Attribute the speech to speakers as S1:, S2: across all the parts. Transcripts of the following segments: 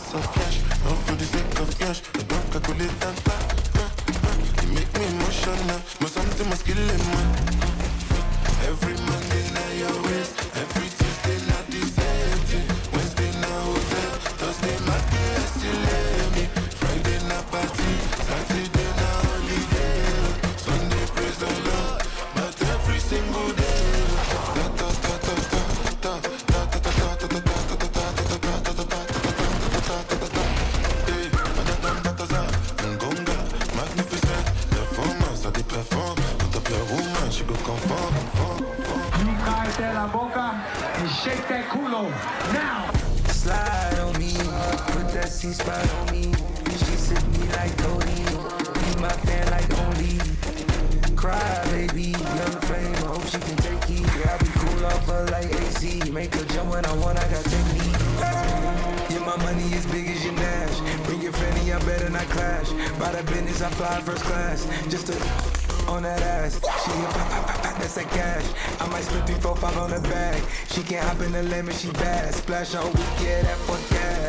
S1: lots of cash. All for the sake of cash. I don't calculate that back. You make me emotional. My something must kill him, man. Every Monday night, your waist.
S2: Now.
S3: Slide on me, put that C spot on me. She sip me like Cody, be my fan like only. Cry, baby, young flame, I hope she can take it. Yeah, I be cool off her like AC. Make her jump when I want, I got technique. Yeah, my money is big as your Nash. Bring your fanny, I better not clash. By the business, I fly first class. Just to on that ass. She hit pop, pop, pop, pop, that's that cash. I might spend three, four, five on the bag. She can't hop in the lemon, she bad. Splash on week, yeah, that fuck gas.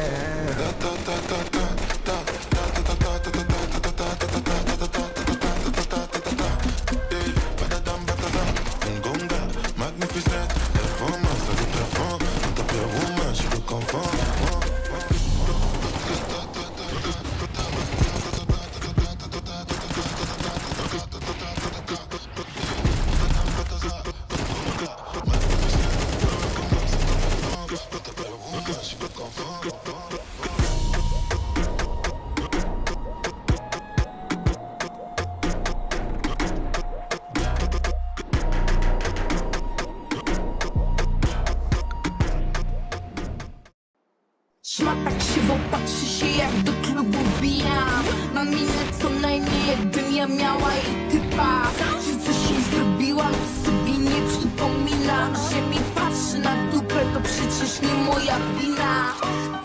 S4: Krzywo patrzy się jak do klubu bijam Mam minę co najmniej jakbym ja miała i typa. Że coś jej zrobiłam sobie nie przypominam. Że mi patrzy na dupę to przecież nie moja wina.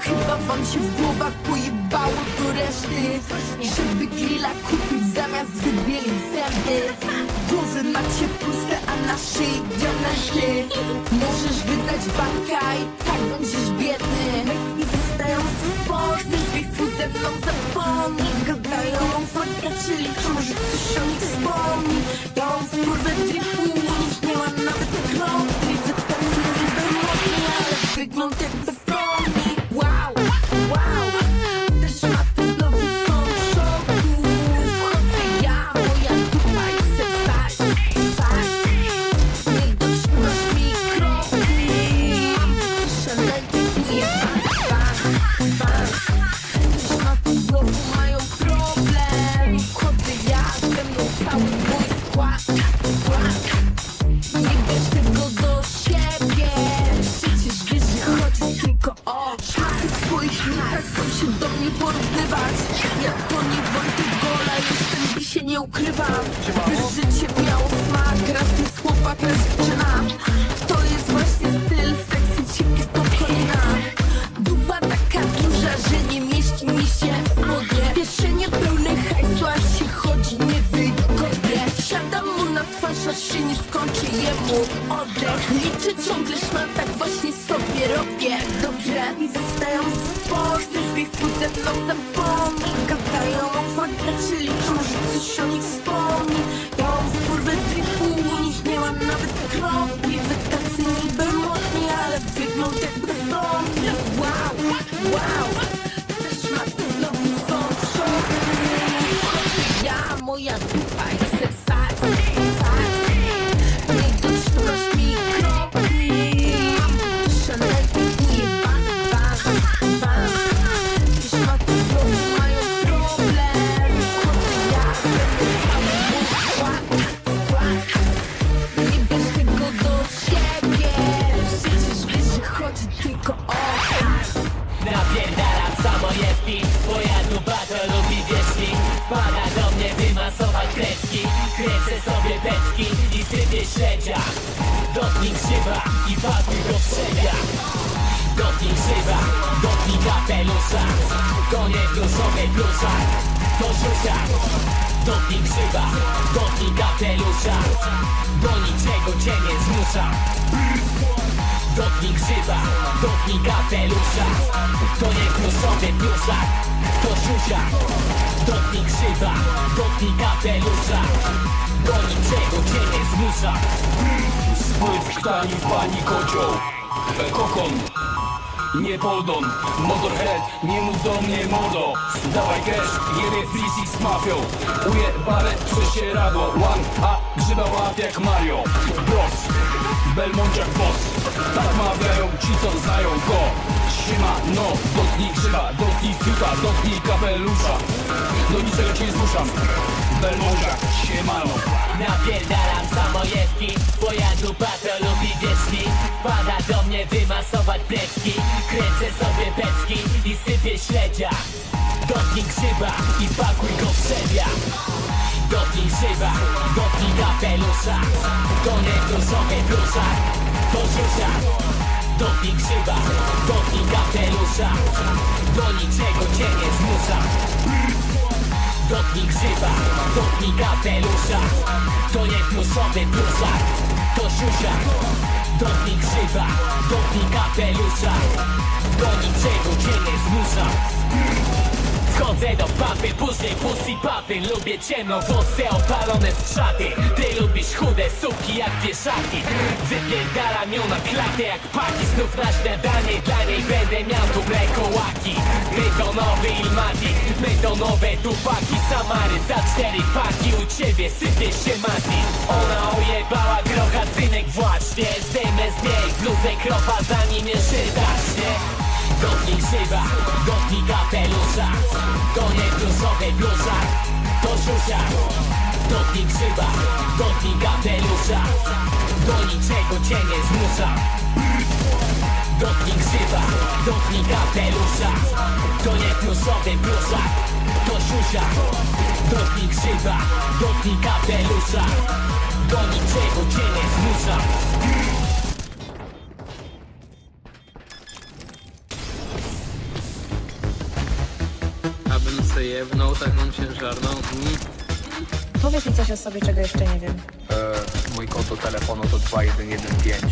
S4: Chyba wam się w głowach pojebało do reszty. Żeby grilla kupić zamiast wybielić zęby Głowy macie puste, a na szyi diamenty Możesz wydać banka i tak będziesz biedny. I wystają z sport, z ze mną zapomnij. Gadają o fakta, czyli liczą, że coś o nich wspomni. Ja mam spurwę dripu, nie miałam nawet kropli Wytacy niby modni, ale wygląd jak mnie porównywać. Ja to nie Wojtek Gola, jestem i się nie ukrywam. By życie miało smak, raz jest chłopak, raz dziewczyna. To jest właśnie styl, seksy ciepły spokojna Dupa taka duża, że nie mieści mi się w spodnie Kieszenie pełne hajsu, aż się chodzi niewygodnie. Siadam mu na twarz, aż się nie skończy jemu oddech. Liczę ciągle szmat, tak właśnie sobie robię. Dobrze i wystają z Wie Fuß entlang am Baum. Gotnik żywa i
S5: walki go przebia Gotnik żywa, gotnik kapelusza. Konie plusowe bluza. To rzucia Gotnik żywa, gotnik kapelusza. Do niczego cię nie zmusza. Gotnik żywa, gotnik kapelusza. Konie plusowe bluza. To rzucia Gotnik żywa, gotnik kapelusza. Do niczego cię nie zmusza
S6: Spływ ktani w pani kocioł. Kokon. Nie Poldon, Motorhead, nie mów do mnie mordo. Dawaj cash, jebie freezy z mafią. Ujebane prześcieradło One, a grzyba łap jak Mario. Bros, Belmondziak boss. Tak mawiają ci co znają go. Siema, no, dotknij grzyba, dotknij fiuta, dotknij kapelusza. Do niczego cię nie zmuszam. Belmondziak, siemano
S5: Napierdalam samojewki Twoja dupa to lubi wierzchni Wpada do mnie wymasować plecki. Kręcę sobie pecki i sypię śledzia. Dotknij grzyba i pakuj go w szebia Dotknij grzyba, dotknij kapelusza. To nie bruszowy bluszak, to żusia Dotknij grzyba, dotknij kapelusza. Do niczego cię nie zmusza Dotknij grzyba, dotknij kapelusza. To nie pluszowy pluszak, to siusia. Dotknij grzyba, dotknij kapelusza. Do niczego cię nie zmusza. Wchodzę do papy, później pussy papy. Lubię ciemno, włosy opalone z szaty Ty lubisz chude suki jak wieszaki. Wypierdalam ją na klatę jak paki. Znów na śniadanie dla niej będę miał tu mleko łaki. Betonowy Ilmatic, betonowe tupaki Samary za cztery paki U ciebie sypie się mati. Ona ojebała grocha, synek właśnie Zdejmę z niej bluzę kropa zanim jeszcze zacznie. Dotknij grzyba, dotknij kapelusza To nie bluzowy bluszak, to siusia Dotknij grzyba, dotknij kapelusza Do niczego cię nie zmusza Dotknij grzyba, dotknij kapelusza To nie bluzowy bluszak, to siusia Dotknij grzyba, dotknij kapelusza Do niczego cię nie zmusza
S7: Abym sobie jebnął taką ciężarną. Mm.
S8: Powiedz mi coś o sobie, czego jeszcze nie wiem.
S9: Mój kod do telefonu to 2115.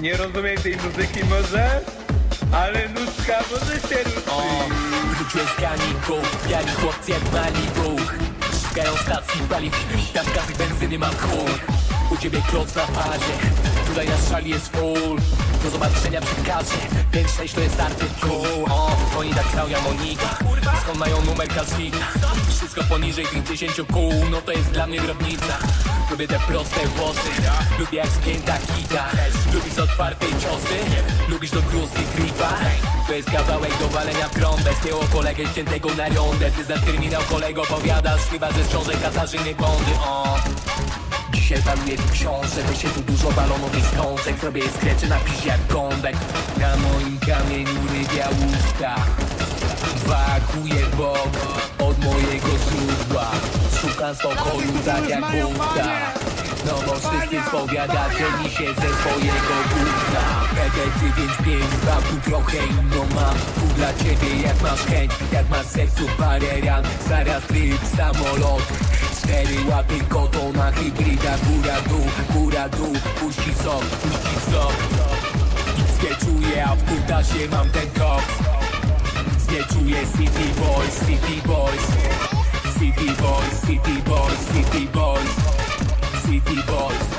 S10: Nie rozumiem tej muzyki może, ale nóżka może się ruszyć.
S5: Z kaników, biali chłopcy jak Malibu Szukają stacji paliw, tam gazy benzyny mam chuj U ciebie kloc na parze, tutaj na szali jest full Do zobaczenia przy kasie, 5-6 to jest artykuł O, oni tak krauja Monika, skąd mają numer kasnika Wszystko poniżej 50 kół, no to jest dla mnie grobnica Lubię te proste włosy, lubię jak spięta kita. Lubisz otwarte ciosy, lubisz do gruzji tripa To jest kawałek do walenia prądem Zdjęło kolegę ściętego na rondę. Ty znasz kryminał kolego powiadasz Chyba ze książek Katarzyny Bondy, o Dzisiaj paluję tu książę, weź się tu dużo balonowych skąsek Zrobię skreczy na piś jak gąbek. Na moim kamieniu rybia Wakuje bok od mojego źródła Szukam spokoju tak jak Buddha. No bo wszyscy spowiadacie mi się ze swojego gówna. ED955, mam tu trochę inną mam. Tu dla ciebie jak masz chęć, jak masz sercu parę ran. Zaraz tryb samolot. Cztery łapy koto na hybryda Góra dół, góra dół. Puści sok, puści sok. Nic nie czuję, a w kutasie mam ten koks nie czuję City Boys, City Boys. City Boys, City Boys, City Boys. City Boys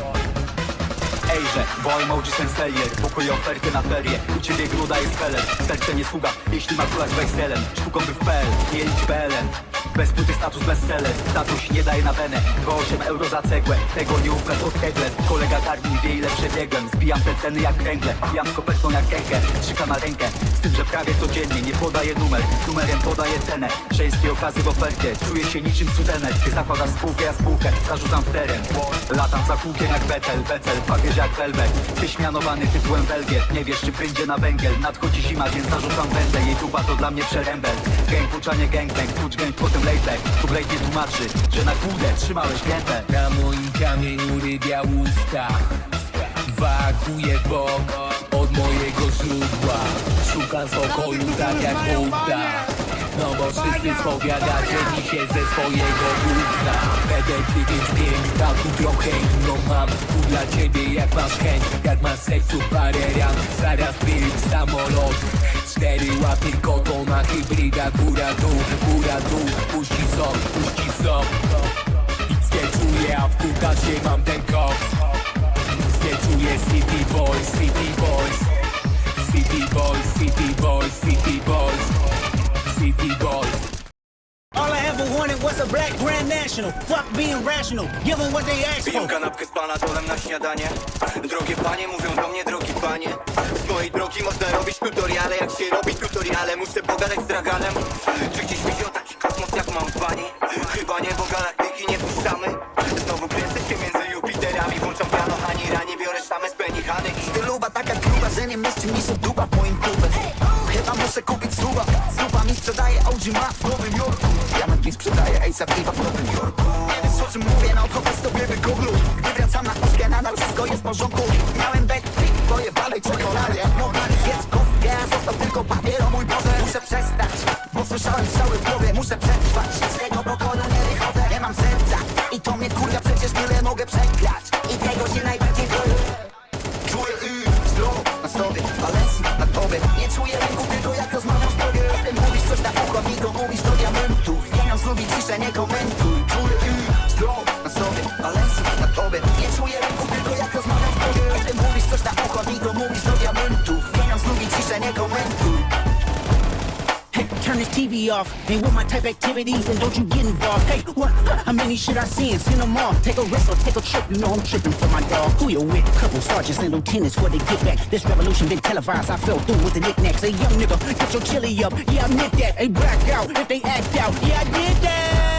S9: Ejże, woń emoji sensejer Pokój oferty na ferie. U ciebie gruda jest peler Serce nie sługa, jeśli ma kulać wekselem. Sztuką by w PL, nie lić PLN. Bez płyty status bestseller Tatuś nie daje na wenę. 2,8 euro za cegłę Tego nie ufę pod keglet Kolega Garmin wie ile przebiegłem. Zbijam te ceny jak kręgle Bijam z kopertą jak kękę. Trzyka na rękę Z tym, że prawie codziennie Nie podaję numer. Numerem podaję cenę Żeńskie okazy w ofercie. Czuję się niczym sudener Ty zakładasz spółkę, ja spółkę Zarzucam w teren Latam za kółkiem jak Betel Betel, papież jak Velvet Tyś mianowany tytułem Belgiet Nie wiesz czy będzie na węgiel. Nadchodzi zima, więc zarzucam wędę Jej tuba to dla mnie przerębel. Gang, puczanie gangbang Klucz gang, potem layback Tu Blade nie tłumaczy, że na kłudę trzymałeś gębę
S5: Na moim kamieniu rybia łuska Wakuje bok od mojego źródła. Szukam spokoju tak jak Buddha No bo wszyscy spowiadacie się ze swojego BD955, tam tu trochę inną mam. Tu dla ciebie jak masz chęć, jak masz w sercu parę ran Zaraz tryb samolot. Cztery łapy koto na hybryda. Góra dół, góra dół, puści stop, uścisk stop Sketchuję, a w kukacie mam ten koks. Sketchuję City Boys, City Boys. City Boys, City Boys, City Boys
S11: was a black grand national. Fuck being rational. Give them what they ask
S12: Piję
S11: for.
S12: kanapkę z panadolem na śniadanie Drogie panie mówią do mnie drogi panie Z mojej drogi można robić tutoriale Jak się robi tutoriale Muszę pogadać z draganem Czy gdzieś widział taki kosmos jak mam w bani? Chyba nie, bo galaktyki nie puszczamy Znowu kręcę się między Jupiterami Włączam piano, ani ranie Biorę szamę z penichany I
S3: Luba taka gruba, że nie mieści mi się dupa Piwa w Nowym Jorku. Nie wiesz o czym mówię, no to weź sobie Gdy wracam na Ośkę, nadal wszystko jest w porządku. Miałem backflip, pojebanej czekoladzie. Mogli zjedz kostkę, a został tylko papier. O mój Boże, muszę przestać Bo słyszałem strzały w głowie, muszę przetrwać Z tego pokoju nie wychodzę, nie mam serca I to mnie kurwa, przecież tyle mogę przegrać. I tego się najbardziej boję. Czuję y, zdrowo na sobie, balans na tobie. Nie czuję ręku, tylko jak rozmawiam z tobie. Kiedy mówisz coś na ucho, mi to mówisz do diamentu Pieniądz lubi ciszę, nie komentuj. Czuję y, zdrowo na sobie, balans na tobie. Nie czuję ręku, tylko jak rozmawiam z tobie Kiedy mówisz coś na ucho, mi to mówisz do diamentu Pieniądz lubi ciszę, nie komentuj
S11: turn this TV off. Ain't with my type activities, and don't you get involved. Hey, what? How many should I send? Send them all. Take a rest or take a trip. You know I'm tripping for my dog. Who you with? Couple sergeants and lieutenants for they get back. This revolution been televised. I fell through with the knickknacks. Hey, young nigga, get your chili up. Yeah, I admit that. Hey, black out if they act out. Yeah, I did that.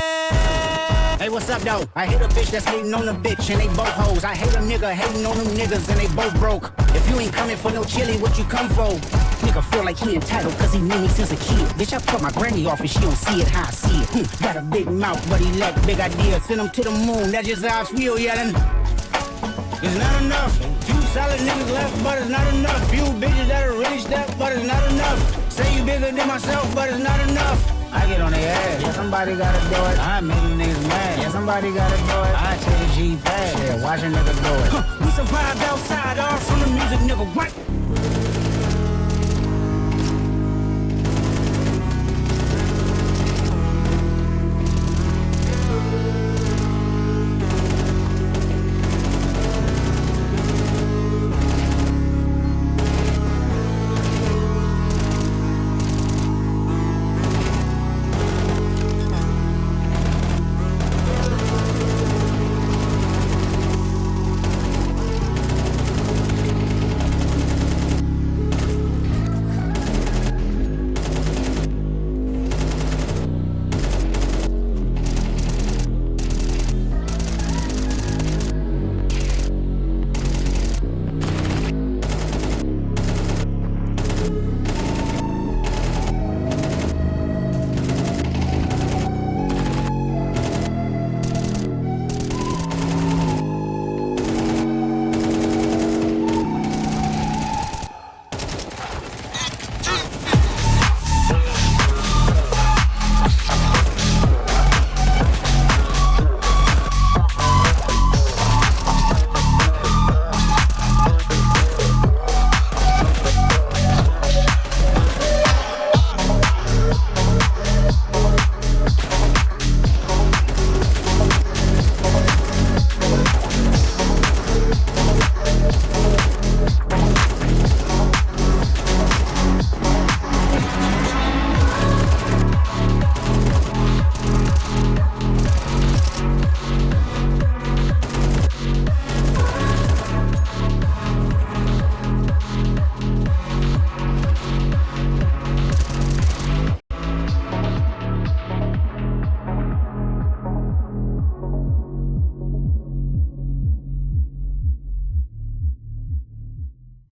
S11: Hey, what's up, though? I hate a bitch that's hating on a bitch, and they both hoes. I hate a nigga hating on them niggas, and they both broke. If you ain't coming for no chili, what you come for? Nigga feel like he entitled, cause he knew me since a kid. Bitch, I cut my granny off and she don't see it how I see it. Hmm, got a big mouth, but he lack big ideas. Send him to the moon, that's just how I feel, yelling. It's not enough. Few solid niggas left, but it's not enough. Few bitches that are really stepped, but it's not enough. Say you bigger than myself, but it's not enough. I get on their ass. Yeah, somebody gotta do it. I make them niggas mad. Yeah, somebody gotta do it. I take a G. Yeah, watch a nigga do it. Huh, we survived outside, all from the music, nigga. What?